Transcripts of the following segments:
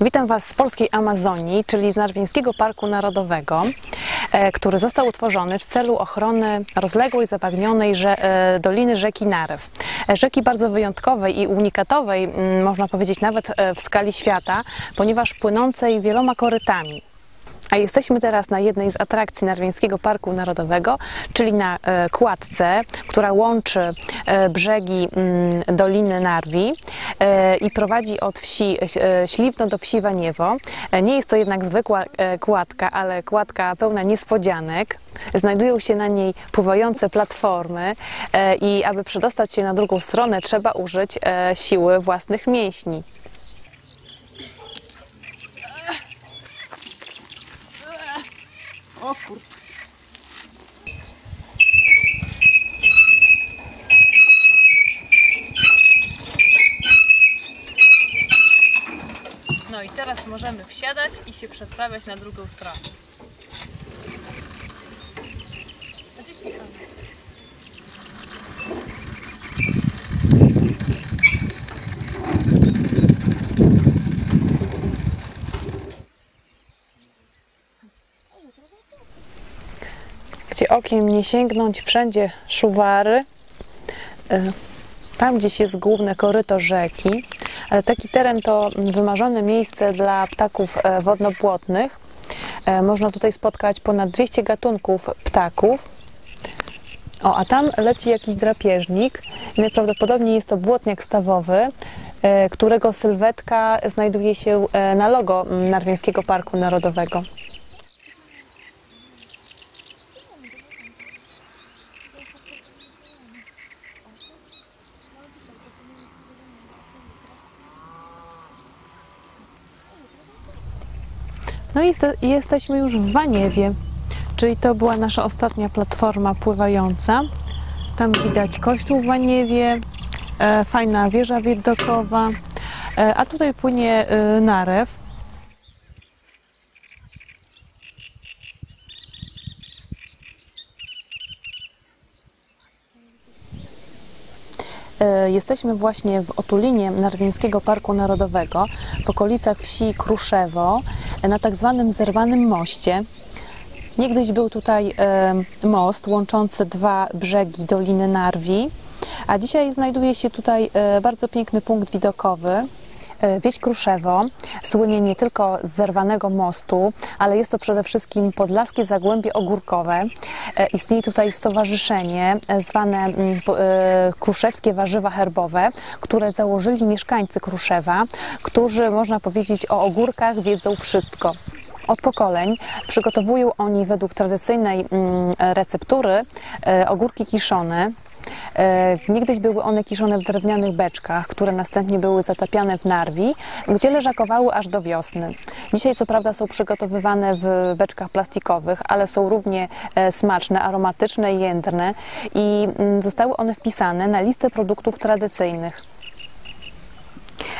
Witam Was z polskiej Amazonii, czyli z Narwińskiego Parku Narodowego, e, który został utworzony w celu ochrony rozległej, zabagnionej e, doliny rzeki Narew. E, Rzeki bardzo wyjątkowej i unikatowej, mm, można powiedzieć nawet w skali świata, ponieważ płynącej wieloma korytami. A jesteśmy teraz na jednej z atrakcji Narwińskiego Parku Narodowego, czyli na e, kładce, która łączy e, brzegi mm, Doliny Narwi e, i prowadzi od wsi Śliwno do wsi Waniewo. Nie jest to jednak zwykła kładka, ale kładka pełna niespodzianek. Znajdują się na niej pływające platformy i aby przedostać się na drugą stronę trzeba użyć siły własnych mięśni. O kur... No i teraz możemy wsiadać i się przeprawiać na drugą stronę. Okiem nie sięgnąć, wszędzie szuwary. Y, Tam gdzieś jest główne koryto rzeki, ale taki teren to wymarzone miejsce dla ptaków e, wodnopłotnych. E, Można tutaj spotkać ponad 200 gatunków ptaków. O, a tam leci jakiś drapieżnik. Najprawdopodobniej jest to błotniak stawowy, e, którego sylwetka znajduje się e, na logo mm, Narwińskiego Parku Narodowego. No i jeste- jesteśmy już w Waniewie, czyli to była nasza ostatnia platforma pływająca. Tam widać kościół w Waniewie, e, fajna wieża widokowa, e, a tutaj płynie e, narew. Jesteśmy właśnie w otulinie Narwińskiego Parku Narodowego, w okolicach wsi Kruszewo, e, na tak zwanym zerwanym moście. Niegdyś był tutaj e, most łączący dwa brzegi Doliny Narwi, a dzisiaj znajduje się tutaj e, bardzo piękny punkt widokowy. E, Wieś Kruszewo słynie nie tylko z zerwanego mostu, ale jest to przede wszystkim Podlaskie Zagłębie Ogórkowe. E, Istnieje tutaj stowarzyszenie e, zwane mm, Kruszewskie Warzywa Herbowe, które założyli mieszkańcy Kruszewa, którzy, można powiedzieć, o ogórkach wiedzą wszystko od pokoleń. Przygotowują oni według tradycyjnej mm, receptury ogórki kiszone. E, Niegdyś były one kiszone w drewnianych beczkach, które następnie były zatapiane w narwi, gdzie leżakowały aż do wiosny. Dzisiaj co prawda są przygotowywane w beczkach plastikowych, ale są równie e, smaczne, aromatyczne jędrne i mm, zostały one wpisane na listę produktów tradycyjnych.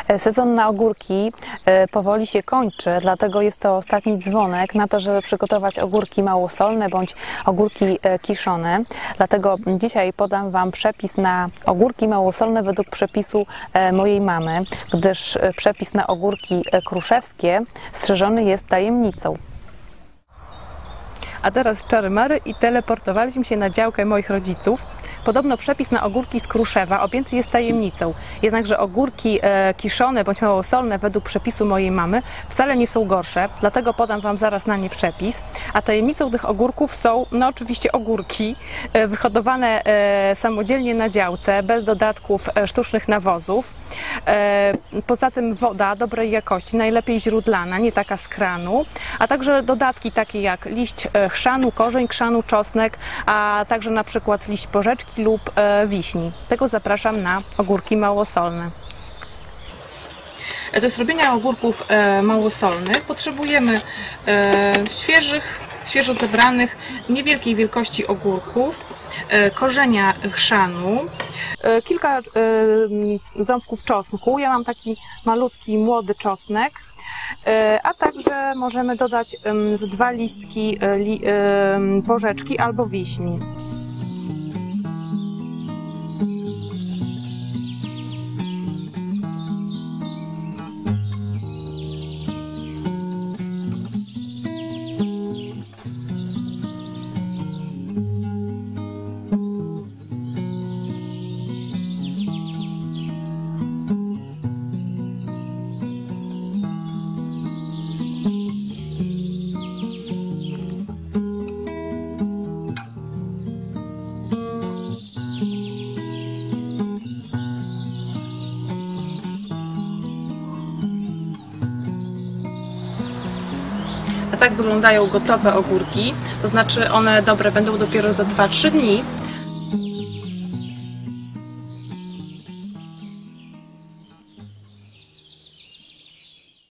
E, Sezon na ogórki e, powoli się kończy, dlatego jest to ostatni dzwonek na to, żeby przygotować ogórki małosolne bądź ogórki e, kiszone. Dlatego dzisiaj podam Wam przepis na ogórki małosolne według przepisu mojej mamy, gdyż przepis na ogórki kruszewskie strzeżony jest tajemnicą. A teraz czary mary i teleportowaliśmy się na działkę moich rodziców. Podobno przepis na ogórki z Kruszewa objęty jest tajemnicą. Jednakże ogórki e, kiszone bądź małosolne według przepisu mojej mamy wcale nie są gorsze, dlatego podam Wam zaraz na nie przepis. A tajemnicą tych ogórków są, no oczywiście ogórki e, wyhodowane e, samodzielnie na działce, bez dodatków sztucznych nawozów. Poza tym woda dobrej jakości, najlepiej źródlana, nie taka z kranu, a także dodatki takie jak liść chrzanu, korzeń chrzanu, czosnek, a także na przykład liść porzeczki lub e, wiśni. Tego zapraszam na ogórki małosolne. Do zrobienia ogórków e, małosolnych potrzebujemy e, świeżych, świeżo zebranych, niewielkiej wielkości ogórków, e, korzenia chrzanu, e, kilka e, ząbków czosnku. Ja mam taki malutki, młody czosnek. E, A także możemy dodać z dwa listki e, porzeczki albo wiśni. Tak wyglądają gotowe ogórki, to znaczy one dobre będą dopiero za 2-3 dni,